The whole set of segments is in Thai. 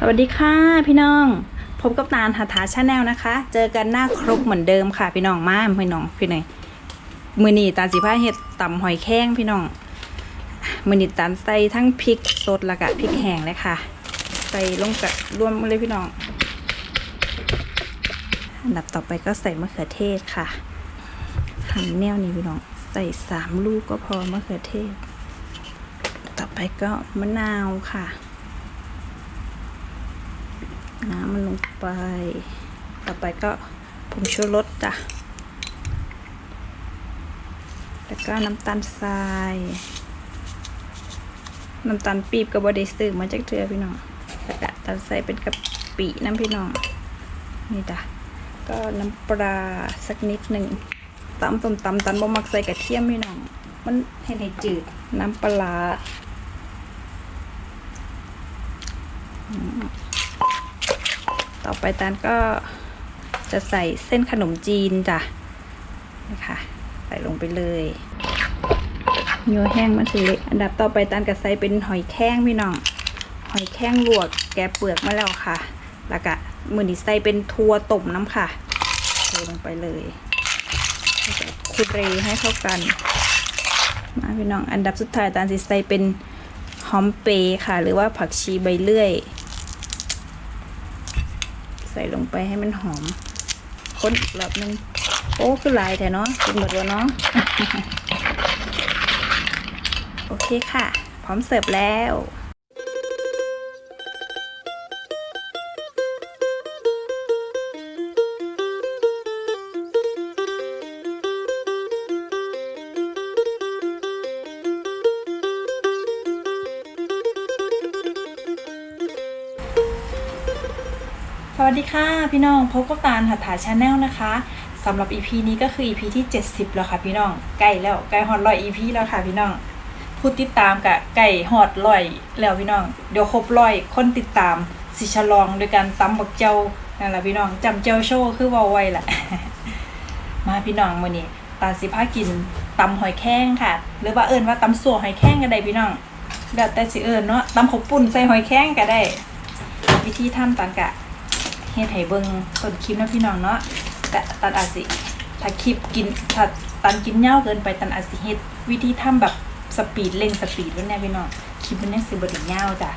สวัสดีค่ะพี่น้อง พบกับตาลหัตถาชาแนลนะคะ เจอกันหน้าครบเหมือนเดิมค่ะพี่น้องมาพี่น้องพี่หน่อยมือนีตาลสีผ้าเห็ดต่ำหอยแข้งพี่น้องมือนีตาลใส่ทั้งพริกสดแล้วก็พริกแห้งเลยค่ะ ใส่ลงกับรวมเลยพี่น้องอันดับต่อไปก็ใส่มะเขือเทศค่ะหั่นแนวนี้พี่น้องใส่สามลูกก็พอมะเขือเทศ ต่อไปก็มะนาวค่ะ น้ำมันลงไป ต่อไปก็ผงชูรสจ้ะ แล้วก็น้ำตาลทราย น้ำตาลปีบกับบอดี้ซื้อมาจากเทือพี่น้องแล้วก็ตัดใส่เป็นกะปิน้ำพี่น้อง นี่จ้ะ ก็น้ำปลาสักนิดหนึ่งตำส้มตำตันบ่มักใส่กระเทียมพี่น้อง มันเห็นให้จืด น้ำปลาอืม ต่อไปตันก็จะใส่เส้นขนมจีนจ้ะนะคะใส่ลงไปเลยโยแห้งมันสิเละอันดับต่อไปตันก็ใส่เป็นหอยแข้งพี่น้องหอยแข้งลวกแกะเปลือกมาแล้วค่ะ แล้วก็มือนี้ใส่เป็นทัวต้มน้ำค่ะเทลงไปเลยคุเรให้เข้ากันมาพี่น้องอันดับสุดท้ายตานสิใส่เป็นหอมเปรย์ค่ะ หรือว่าผักชีใบเลื่อย ส่ลงไปให้มันหอม ค้นอีกรอบนึงโอ้คือลายแต่เนาะกินหมดแล้วเนาะโอเคค่ะ พร้อมเสิร์ฟแล้ว ค่ะพี่น้องพบกับตาลหัตถาชาแนลนะคะสำหรับ EP นี้ก็คือ EP ที่ 70 แล้วค่ะพี่น้องใกล้แล้วใกล้ฮอตร้อย EP แล้วค่ะพี่น้องผู้ติดตามกับไก่ฮอตร้อยแล้วพี่น้องเดี๋ยวครบร้อยคนติดตามสิฉลองโดยการตำบักเจ้านั่นแหละพี่น้องจำเจ้าโชว์คือว่าไว้แหละมาพี่น้องมื้อนี้ตาสิพากินตำหอยแข้งค่ะ หรือว่าเอิ้นว่าตำสัวหอยแข้งก็ได้พี่น้องแบบแต่สิเอิ้นเนาะตำขบปุ่นใส่หอยแข้งก็ได้ วิธีทำตานกะ เฮ็ดให้เบิ่งต้นคลิปนะพี่น้องเนาะแต่ตันอาจสิถ้าคลิปกินถ้าตันกินยาเกินไปตันอาจสิเฮ็ดวิธีทำแบบสปีดเร่งสปีดไว้แน่พี่น้องคลิปมันยังสิบ่ได้ยาจ้ะ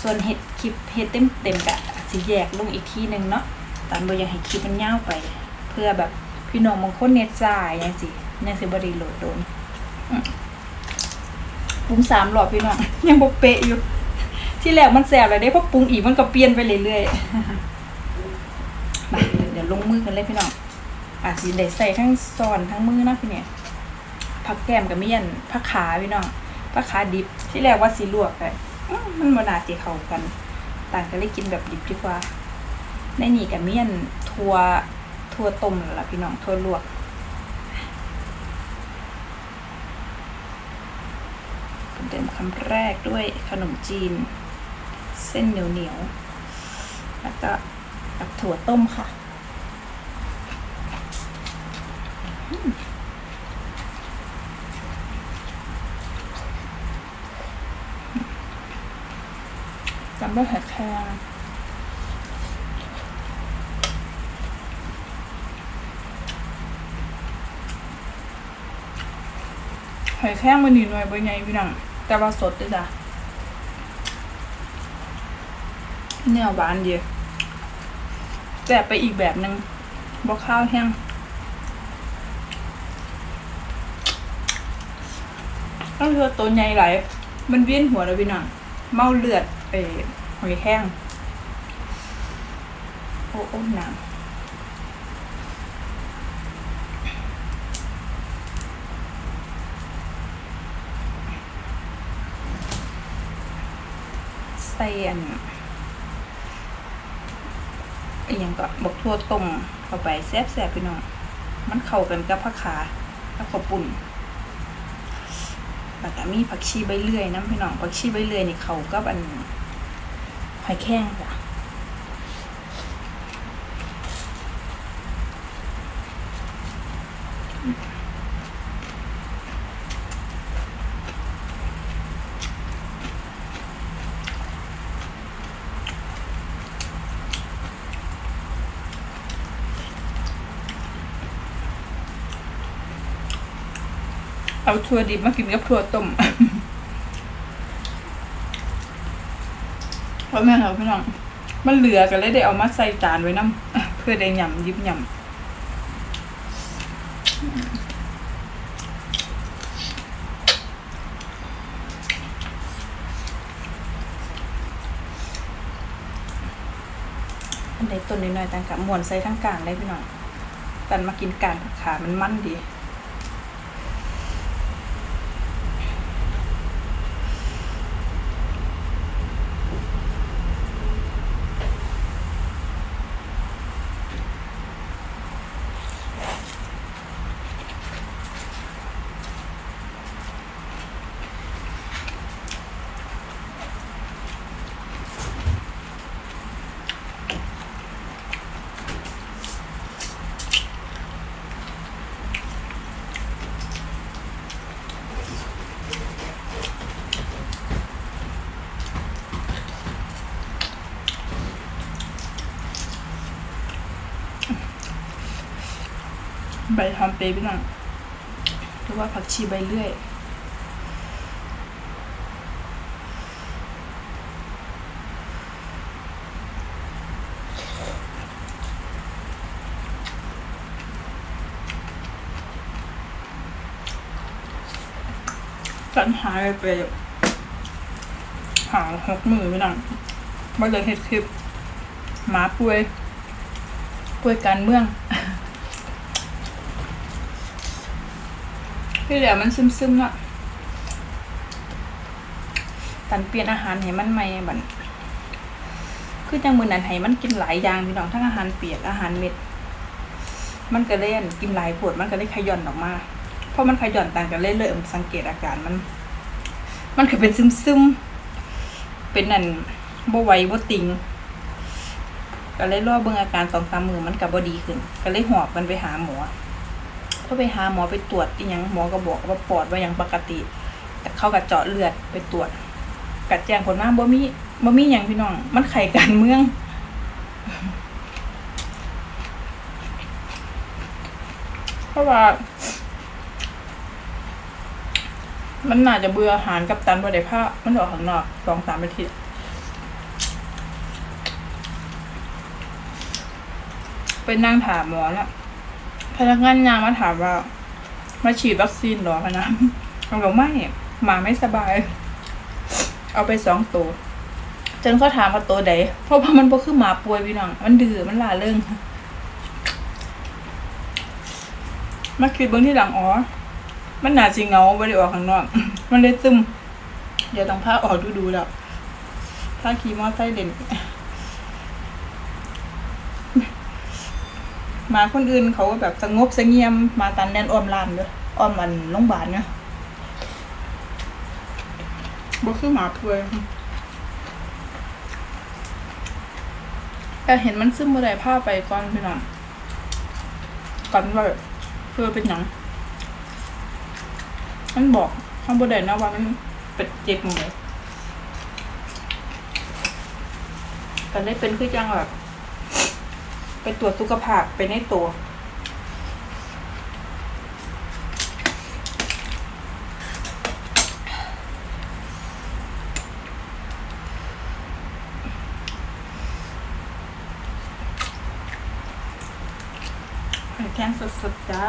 ส่วนเฮ็ดคลิปเฮ็ดเต็มเต็มกะอาจสิแยกลงอีกทีหนึงเนาะตันบ่อยากให้คลิปมันยาไป เพื่อแบบพี่น้องบางคนเน็ตจ่ายยังสิยังสิบ่ได้โหลดโดนปรุงสามรอบพี่น้องยังบ่เป๊ะอยู่ ที่แรกมันแสบเลยได้พอปรุงอีกมันก็เปลี่ยนไปเรื่อยๆ มาเดี๋ยวลงมือกันเลยพี่น้องอาจสิได้ใส่ทั้งซอนทั้งมือนะพี่เนี่ยผักแก้มกับเมี่ยนผักขาพี่น้องผักขาดิบที่แรกว่าสีลวกแต่อื้อมันมานาจีเข้ากัน ต่างกันเลยกินแบบดิบดีกว่า ในนี่กับเมี่ยนทัวทัวต้มแล้วล่ะพี่น้องทัวลวกเดิมคำแรกด้วยขนมจีน เส้นเหนียวเหนียวแล้วก็ กับถั่วต้มค่ะ จำด้วยหอยแครงหอยแครงมันหนีหน่อยเป็นไงพี่น้องแต่ว่าสดด้วยจ้ะเนื้อหวานดี แต่ไปอีกแบบหนึ่งบอกข้าวแห้งต้องเลือตัวใหญ่ไหลายมันเวียนหัวแล้วพี่น้องเมาเลือดเอหอยแห้ง โอ้โอ้หนังใส่อัน ยังก็บอกทั่วต้มเข้าไปแซ่บๆพี่น้องมันเข้ากันกับผักขาแล้วก็ปุ่นแล้วก็มีผักชีใบเลื่อยน้ำพี่น้องผักชีใบเลื่อยนี่เข้ากับอันหอยแข้งจ้ะ เอาถั่วดิบมากินกับถั่วต้มเพราะแม่เราพี่น้อง มันเหลือกันเลยได้เอามาใส่จานไว้น้ำเพื่อได้ยำยิบยำอันใดต้นน้อยๆต่างกับมวนใส่ทั้งกลางเลยพี่น้องตันมากินกลางขา มันมั่นดี ใบหอมเปรย์พี่น้องหรือว่าผักชีใบเลื่อยกันหายไปหาหกมือพี่น้องมาเลยเห็ดคลิปหมาป่วยป่วยการเมือง พี่เหลือมันซึมๆเนาะตันเปลี่ยนอาหารให้มันใหม่บัดคือจังมือนั้นให้มันกินหลายอย่างพี่น้องทั้งอาหารเปียกอาหารเม็ด มันก็เล่นกินหลายปวดมันก็เลยขย่อนออกมาเพราะมันขย่อนต่างกันเรื่อยสังเกตอาการมัน มันคือเป็นซึมๆเป็นนั่นบ่ไหวบ่ติงก็เลยรอเบิ่งอาการสองสามมือมันก็บ่ดีขึ้น ก็เลยหอบมันไปหาหมอ พอไปหาหมอไปตรวจอีหยังหมอก็บอกว่าปอดว่ายังปกติ แต่เขาก็เจาะเลือดไปตรวจกัดแจ้งผลมาบ่มีบ่มีหยังพี่น้อง มันไข่การเมืองเพราะว่า มันน่าจะเบื่ออาหารกับตันบ่ได้ผ้ามันออกข้างนอกสองสามอาทิตย์ไปนั่งถามหมอแล้ว พนักงานยามาถามว่า มาฉีดวัคซีนหรอพนะเขาบอกไม่หมาไม่สบาย เอาไปสองตัวจนเขาถามว่าตัวใดเพราะว่ามันบ่คือหมาป่วยพี่น้อง มันดื้อมันล่าเริงมาคิดเบื้องที่หลังอ๋อ มันหนาสิเงาไม่ได้ออกข้างนอก มันเลยซึม เดี๋ยวต้องพาออกดูดูๆแล้วพาขี่มอไซค์เด่น มาคนอื่นเขาก็แบบสงบสงี่ยมมาตันแน่นอ้อมลานเด้ออ้อมมันโรงพยาบาลเนี่ยบ่คือหมาป่วยแต่เห็นมันซึมบ่ได้ผ้าไปก่อนพี่น้องก่อนว่าเพื่อเป็นหยังมันบอกข้างบนได้นะว่ามันเป็นเจ็บหมดเลยกันได้เป็นคือจังแบบ ไปตรวจสุขภาพไปในตัว ไข่แข็งสดๆจ้า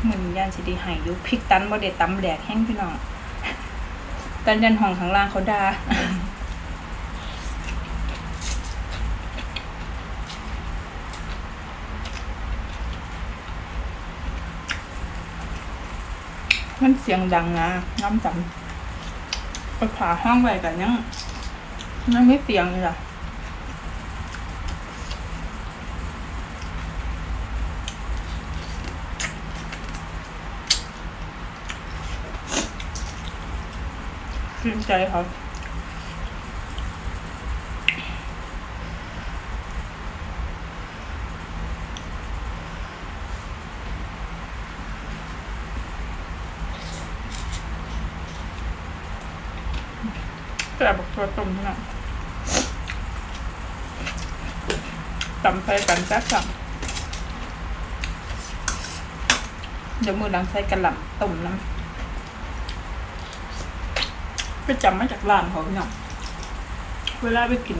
เห มือนยันสิดีหายอยู่พริกตันบ่ได้ตำแดกแห้งพี่น้องตันยันห้องข้างล่างเขาด่ามันเสียงดังนะน้ำจำไปผ่าห้องไว้กันยังยังไม่เสียงเลยล่ะ chuyên chạy học là một thua tùng nào? tầm phê cảnh sát sẵn giống như đang xây cành lắm tùng lắm. ไปจำมาจากร้านเขาพี่น้องเวลาไปกิน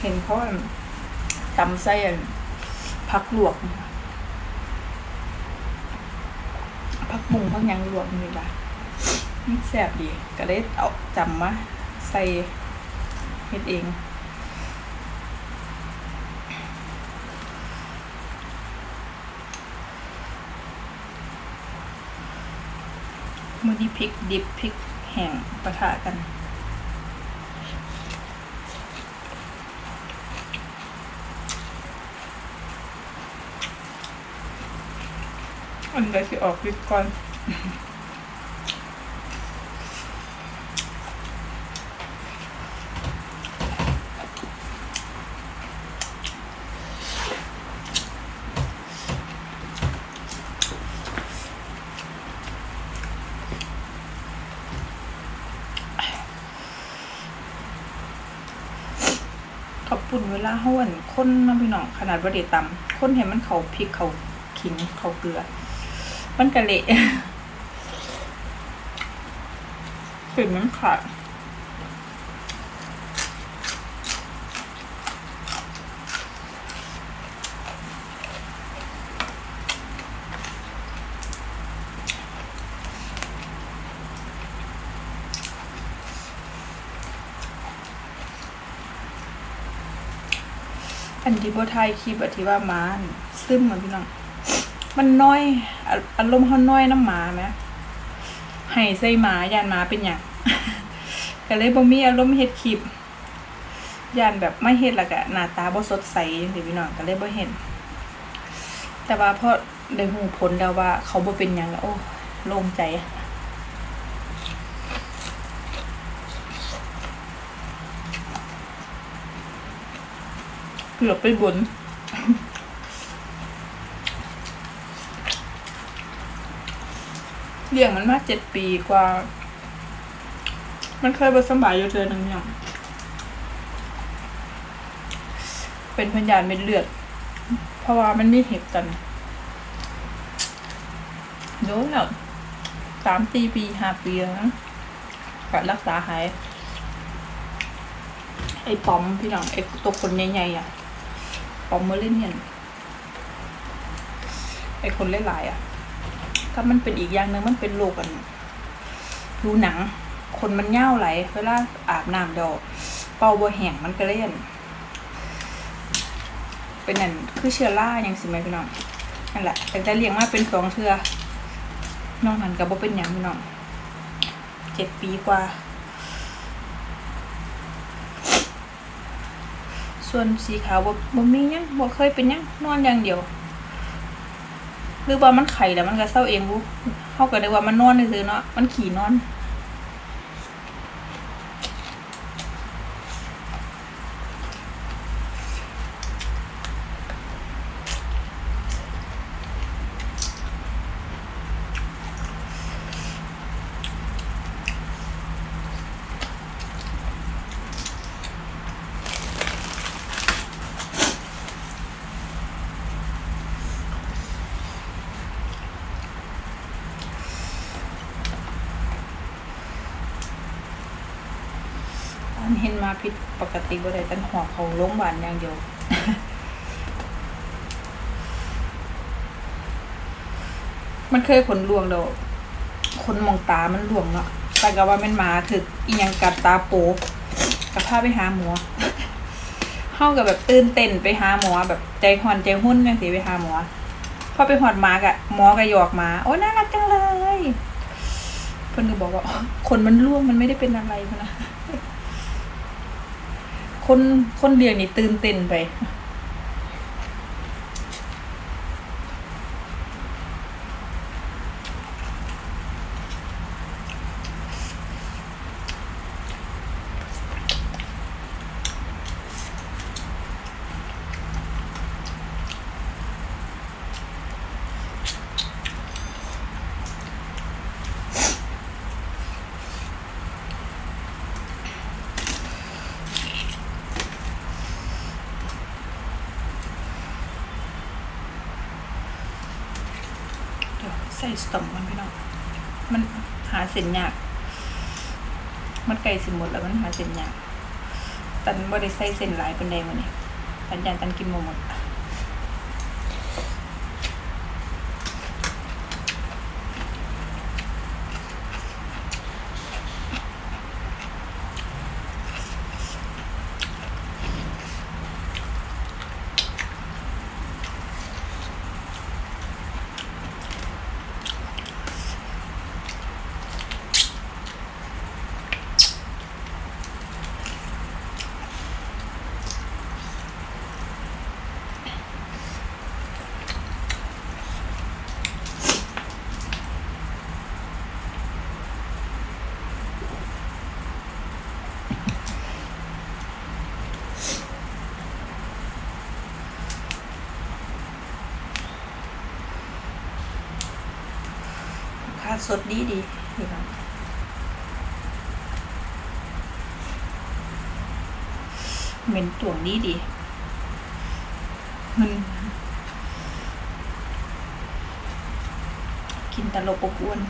เห็นเขาอั่นตำไส้อั่นผักลวกผักบุ้งผักยังลวกนี่ละแซ่บดี ก็เลยเอาจำมาใส่เฮ็ดเอง มือนี้พริกดิบพริกแห้งปะทะกัน อันใดที่ออกพริกก่อน ปุ่นเวลาห้วนข้นน้ำพี่น้องขนาดว่าเดตำข้นเห็นมันเขาพริกเขาขิงเขาเกลือ มันกะเละกลิ่นมันขาด อันที่โบไทยคลิปอธิว่ามานซึมเหมือนพี่น้อง มันน้อยอารมณ์เขาน้อยน้ำหมาไหมให้ใส่หมายานหมาเป็นอย่างก็เลยบ่มีอารมณ์เฮ็ดคลิปยานแบบไม่เฮ็ดละกะหน้าตาบ่สดใสจังซี่พี่น้องก็เลยบ่เห็น แต่ว่าพอได้หูผลแล้วว่าเขาบ่เป็นหยังแล้วโอ้โล่งใจ เกือบไปบน เลี้ยงมันมาเจ็ดปีกว่า มันเคยบสำบายอยู่เดือนหนึ่งอย่าง เป็นพยานเม็ดเลือด เพราะว่ามันมีเห็บกันโดนแล้วสามสี่ปีห้าปีแล้วนะก็รักษาหาย ไอ้ปอมพี่น้อง ไอ้ตัวคนใหญ่ๆอะ ปอมเมอร์เล่นเห็นไอคนเล่นหลายๆอะก็มันเป็นอีกอย่างหนึ่งมันเป็นโรคกันดูหนัง คนมันเง่าไหลเวลาอาบน้ำดอกเป่าบัวแห้งมันก็เล่น เป็นนั่นคือเชื้อราอย่างสิไหมพี่น้องนั่นแหละแต่จะเลี้ยงมาเป็นสองเทือนอกนั้นก็บ่เป็นหยังพี่น้องเจ็ดปีกว่า ส่วนสีขาวบ่บ่มียังบ่เคยเป็นยังนอนอย่างเดียว หรือว่ามันไข่แล้วมันก็เศร้าเองบุเขาก็เลยว่ามันนอนซื่อเนาะมันขี่นอน ปกติบ่ได้ตั้งหอบเขาโรงพยาบาลอย่างเดียวมันเคยขนลวงเดอกขนมองตามันลวงเนาะแต่ก็ว่ามันมาถึกอีหยังกัดตาโปกับพาไปหาหมอเข้ากับแบบตื่นเต้นไปหาหมอแบบใจหอนใจหุ้นจังสิไปหาหมอพอไปหอดมากะหมอก็หยอกหมา โอ้น่ารักจังเลยเพิ่นก็บอกว่าอ๋อขนมันร่วงมันไม่ได้เป็นอะไรนะ คนคนเดียวนี่ตื่นเต้นไป ใส่สตอมมันพี่น้องมันหาเส้นยาก มันไก่สิหมดแล้วมันหาเส้นยาก ตันบ่ได้ใส่เส้นหลายเป็นใดมื้อนี้ตันยานตันกินหมด สดดีดีพี่น้องเหม็นต่วงดีดีมันกินตลบอบอวน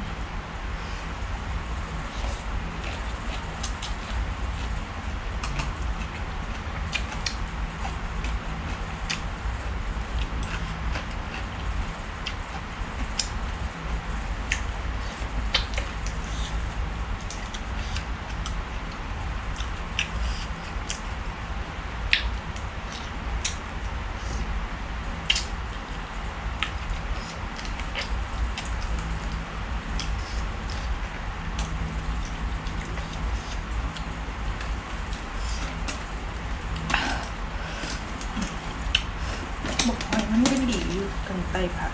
บอกหอยมันเป็นดีอยู่กันไตผัก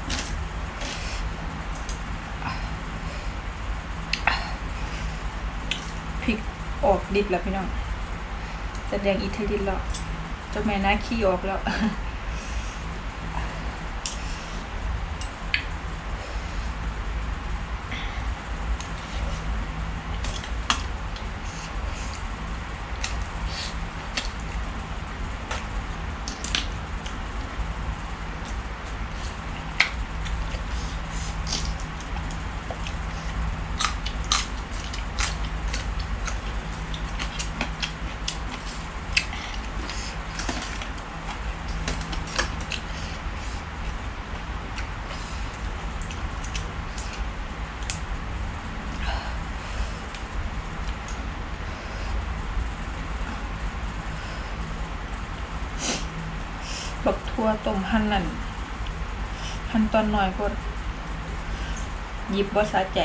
พริก ออกดิบแล้วพี่น้องแสดงอิทธิฤทธิ์แล้วเจ้าแม่นาขี้ออกแล้ว บักทั่วต้มหั่นนั่นหั่นตอนน้อยก็หยิบบ่สะใจ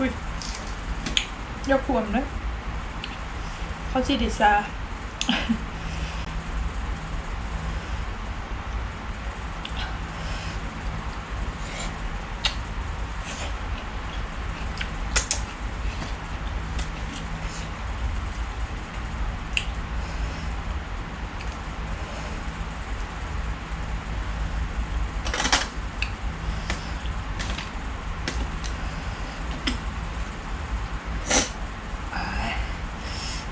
อุ้ย มนะเขาจีดิซา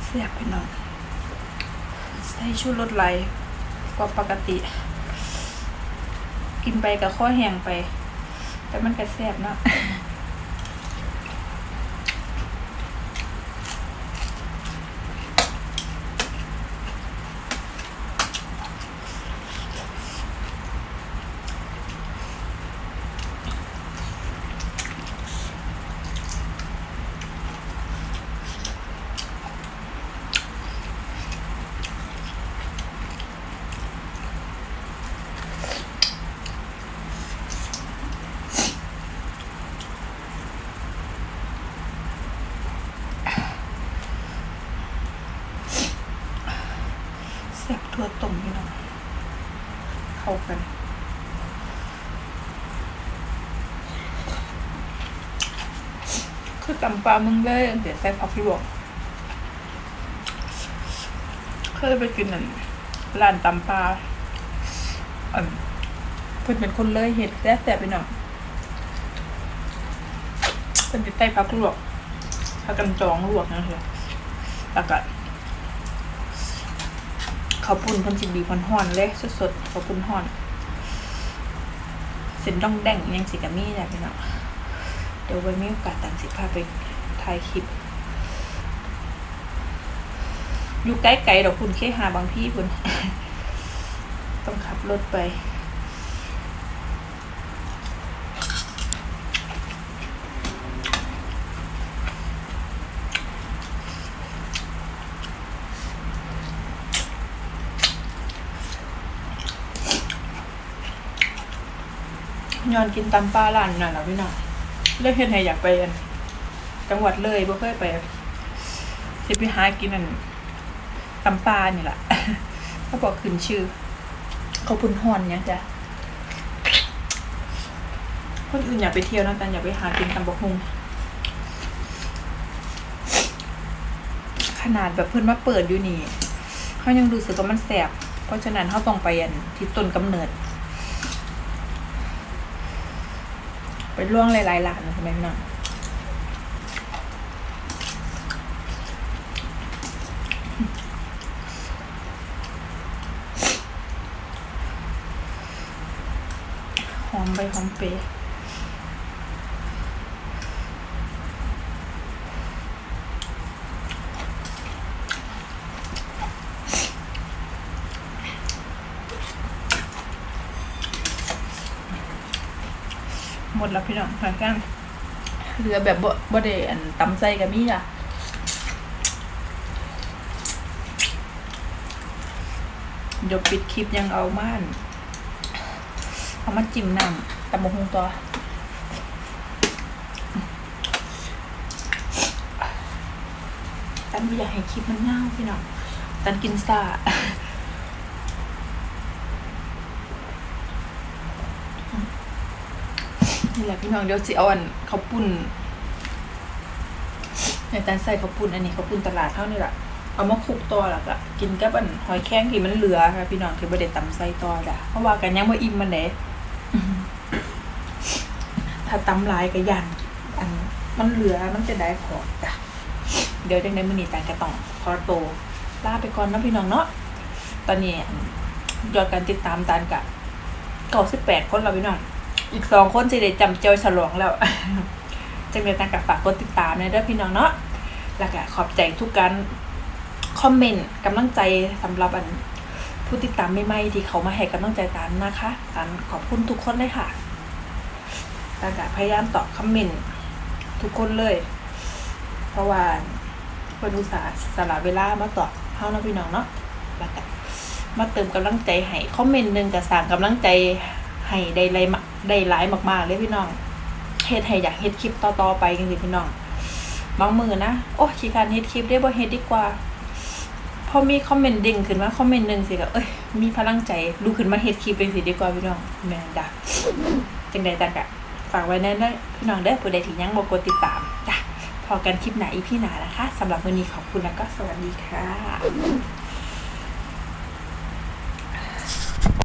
เสียบไปหน่อยใส่ ชูรสไหลกว่าปกติ กินไปกับข้อแห้งไป แต่มันก็แซ่บเนาะำปลามึงเลยเดี๋ยวใส่ผักลวกเคยไปกินอันร้านตำปลาอันเพิ่นเป็นคนเลยเห็ดแซ่บแต่ไปหน่อยเพิ่นจะใส่ผักลวกผักกันจองลวกนะเถอะแล้วก็ข้าวปุ้นเพิ่นสิบีบห่อนเลยสดๆข้าวปุ้นห่อนเส้นต้องแดงยังสิกามี่เนี่ยพี่น้อง เดี๋ยวไว้มีโอกาสตันสิพาไปถ่ายคลิป อยู่ใกล้ๆดอกคุณเคหาบางพี่คุณต้องขับรถไปย้อนกินตำปลาร้านนั่นแหละพี่น้อง เลือกเฮ็ดให้อยากไปอัน จังหวัดเลยบ่เคยไปสิไปหากินอันตำปลานี่แหละเขาบอกขึ้นชื่อ เขาพุนฮอนเนี่ยจ้ะคนอื่นอยากไปเที่ยวนะแต่อยากไปหากินตำบกฮุงขนาดแบบเพิ่อนมาเปิดอยู่นี่เขายังรู้สึกว่ามันแสบเพราะฉะนั้นเขาต้องไปอันที่ต้นกำเนิด ไปล่วงหลายๆหลานนะใช่ไหมน้องหอมใบหอมเปรย์ ดแล้วพี่น้องทานกันเหลือแบบบ่บ่ได้อันตำใจกับมี่อะเดี๋ยวปิดคลิปยังเอาม่านเอามาจิ้มน้ำตำบกฮงตัวตันไม่อยากให้คลิปมันเน่าพี่น้องตันกินซ่า นี่แหละพี่น้องเดี๋ยวสิเอาอันข้าปุ้นในตันใส่ข้าปุ้นอันนี้เขาปุ้นตลาดเท่านี้แหละเอามาคลุกตอแล้วก็กินกับอันหอยแข้งที่มันเหลือค่ะพี่น้องที่บ่ได้ตำใส่ต่อจ้ะเพราะว่ากันยังบ่อิ่มมันเด้ถ้าตำลายก็ยันอันมันเหลือมันจะได้ขอจ้ะเดี๋ยวจังได๋มื้อนี้ตันก็ต้องขอโตลาไปก่อนนะพี่น้องเนาะตอนนี้ยอดการติดตามตันกะ98คนแล้วพี่น้อง อีกสองคนสิได้จำเจ้าฉลองแล้ว จังได๋ตันก็ฝากกดติดตามนะเด้อพี่น้องเนาะแล้วก็ขอบใจทุกการคอมเมนต์กำลังใจสำหรับอันผู้ติดตามใหม่ที่เขามาให้กำลังใจตานนะคะตานขอบคุณทุกคนเลยค่ะตานก็พยายามตอบคอมเมนต์ทุกคนเลย เพราะว่าเพื่อนอุตส่าห์สละเวลามาตอบเฮานะพี่น้องเนาะแล้วก็มาเติมกำลังใจให้คอมเมนต์หนึ่งก็สร้างกำลังใจให้ได้หลายมา ได้หลายมากๆเลยพี่น้องเฮ็ดให้อยากเฮ็ดคลิปต่อๆไปกันสิพี่น้องบางมือนะโอ้ขี้การเฮ็ดคลิปได้บ่เฮ็ดดีกว่า พอมีคอมเมนต์เด้งขึ้นมาคอมเมนต์หนึ่งสิก็เอ้ยมีพลังใจลุกขึ้นมาเฮ็ดคลิปเป็นสิดีกว่าพี่น้องแม่นจ้ะจังใดจังกะฝากไว้แน่นะพี่น้องเด้อผู้ใดที่ยังบ่กดติดตามจ้ะพอกันคลิปหน้าอีพี่หน้านะคะสำหรับวันนี้ขอบคุณแล้วก็สวัสดีค่ะ